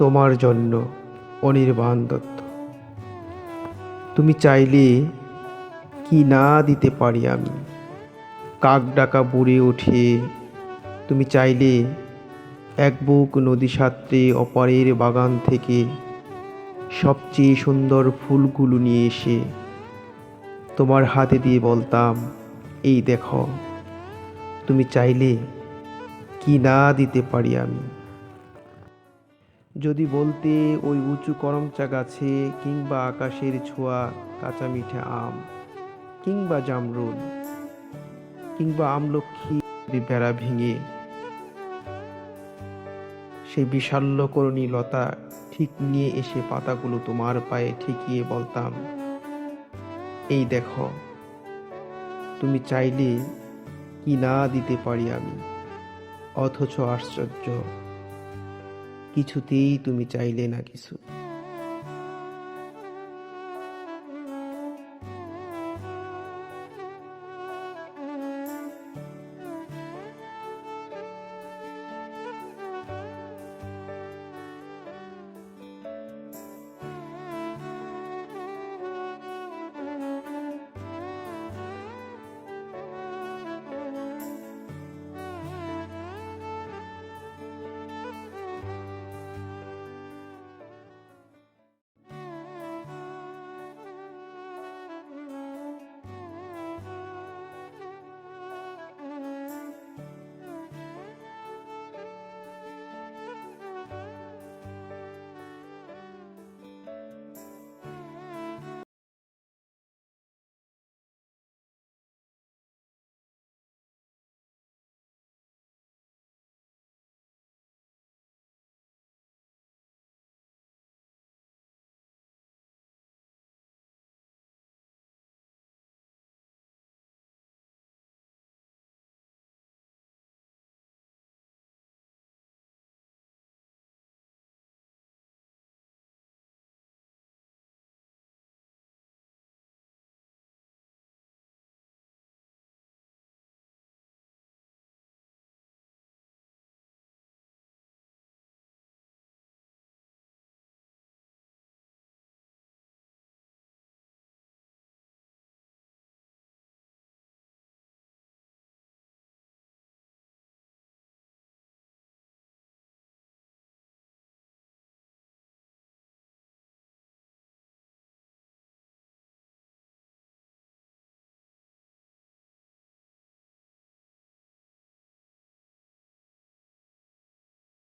তোমার জন্য অনির্বাণ দত্ত। তুমি চাইলে কি না দিতে পারি আমি? কাক ডাকা বুড়ে ওঠে। তুমি চাইলে এক বুক নদী সাঁতরে অপারের বাগান থেকে সবচেয়ে সুন্দর ফুলগুলো নিয়ে এসে তোমার হাতে দিয়ে বলতাম, এই দেখো, তুমি চাইলে কি না দিতে পারি আমি? যদি বলতে ওই উঁচু করমচা গাছে কিংবা আকাশের ছোঁয়া কাঁচা মিঠে আম, কিংবা জামরুল, কিংবা আমলক্ষী বেড়া ভেঙে সেই বিশাল্যকরণী লতা ঠিক নিয়ে এসে পাতাগুলো তোমার পায়ে ঠেকিয়ে বলতাম, এই দেখো, তুমি চাইলে কি না দিতে পারি আমি? অথচ আশ্চর্য। কিছুতেই তুমি চাইলে না কিছু।